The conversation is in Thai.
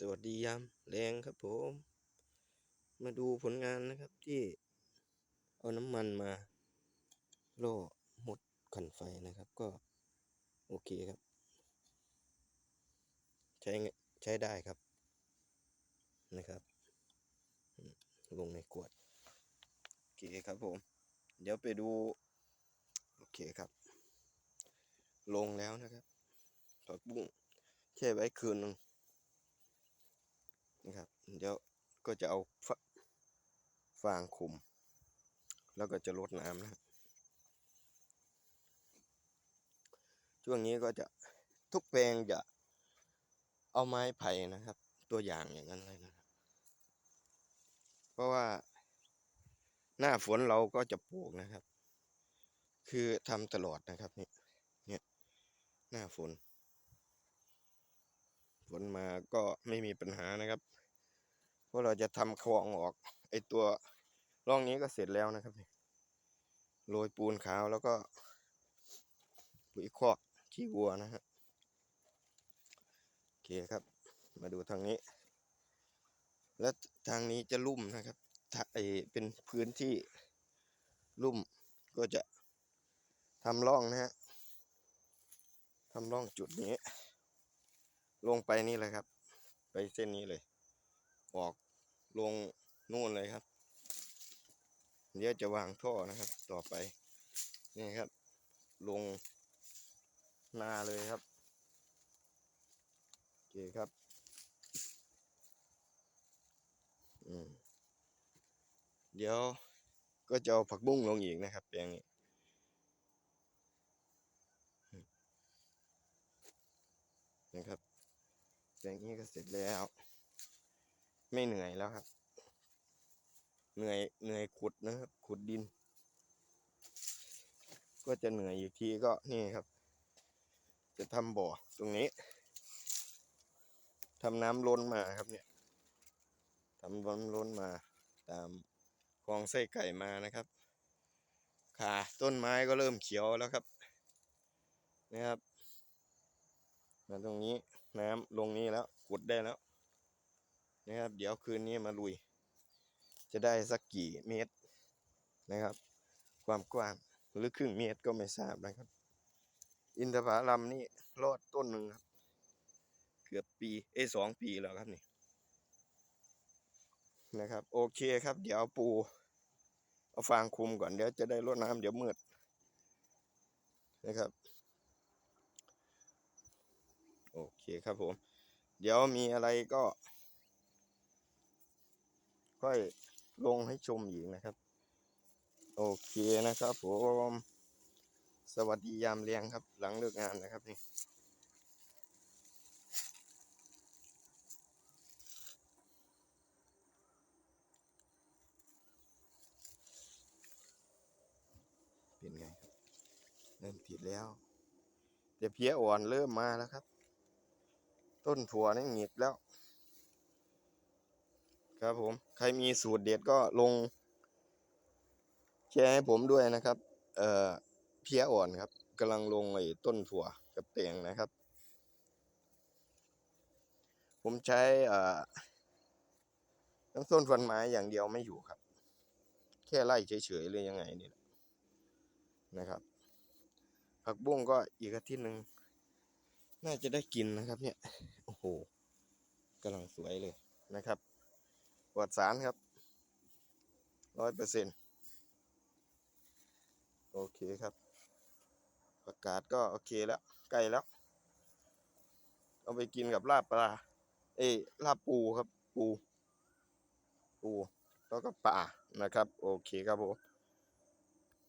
สวัสดียามแรงครับผม มาดูผลงานนะครับที่เอาน้ำมันมาล่อหมดขันไฟนะครับก็โอเคครับ ใช้ใช้ได้ครับนะครับ ลงในขวด โอเคครับผม เดี๋ยวไปดู โอเคครับ ลงแล้วนะครับผักบุ้งแช่ไว้คืนนึง เดี๋ยวก็จะเอาฟฟางคุม แล้วก็จะลดน้ำนะครับช่วงนี้ก็จะทุกแปลงจะเอาไม้ไผ่นะครับ ตัวอย่างอย่างนั้นเลยนะครับ เพราะว่าหน้าฝนเราก็จะปลูกนะครับ คือทำตลอดนะครับนี่เนี่ยหน้าฝน ฝนมาก็ไม่มีปัญหานะครับ ราะเราจะทำคลองออก ไอตัวร่องนี้ก็เสร็จแล้วนะครับนี่โรยปูนขาวแล้วก็ปุ๋ยคอกขี้วัวนะฮะโอเคครับ มาดูทางนี้ และทางนี้จะลุ่มนะครับถ้าไอเป็นพื้นที่ลุ่มก็จะทำร่องนะฮะทำร่องจุดนี้ ลงไปนี่เลยครับ ไปเส้นนี้เลย ออก ลงนู่นเลยครับ เดี๋ยวจะวางท่อนะครับ ต่อไป นี่ครับ ลงนาเลยครับโอเคครับ อืมเดี๋ยวก็จะเอาผักบุ้งลงอีกนะครับแปลงนี้นะครับแปลงนี้ก็เสร็จแล้ว ไม่เหนื่อยแล้วครับ เหนื่อยเหนื่อยขุดนะครับ ขุดดิน ก็จะเหนื่อยอีกทีก็นี่ครับ จะทำบ่อตรงนี้ทำน้ำล้นมาครับเนี่ยทำน้ำล้นมา ตามคลองไส้ไก่มานะครับขาต้นไม้ก็เริ่มเขียวแล้วครับ นะครับ มาตรงนี้น้ำลงนี้แล้ว ขุดได้แล้ว นะครับ เดี๋ยวคืนนี้มาลุย จะได้สักกี่เมตรนะครับ ความกว้างหรือครึ่งเมตรก็ไม่ทราบนะครับ อินทผลัมนี่รอดต้นหนึ่งครับ เกือบปีเอสองปีแล้วครับนี่นะครับ โอเคครับ เดี๋ยวปูเอาฟางคุมก่อนเดี๋ยวจะได้รดน้ำเดี๋ยวมืดนะครับ โอเคครับผม เดี๋ยวมีอะไรก็ ค่อยลงให้ชมอีกนะครับ โอเคนะครับผมสวัสดียามเรียงครับ หลังเลิกงานนะครับนี่เป็นไงครับเริ่มติดแล้วแต่เพี้ยอ่อนเริ่มมาแล้วครับ ต้นถั่วนี่หงิกแล้ว ครับผมใครมีสูตรเด็ดก็ลงแชร์ให้ผมด้วยนะครับ เอ่อเพี้ยอ่อนครับกำลังลงไอ้ต้นถั่วกับเตียงนะครับ ผมใช้เอ่อน้ำส้นฟันไม้อย่างเดียวไม่อยู่ครับ แค่ไล่เฉยๆเลยยังไงนี่แหละนะครับ ผักบุ้งก็อีกอาทิตย์หนึ่งน่าจะได้กินนะครับ เนี่ย โอ้โหกำลังสวยเลยนะครับ ปลอดสารครับร้อยเปอร์เซ็นต์โอเคครับ ประกาศก็โอเคแล้วใกล้แล้ว เอาไปกินกับลาบปลา เอ้ลาบปูครับ ปู ปู แล้วก็ปลานะครับ โอเคครับผม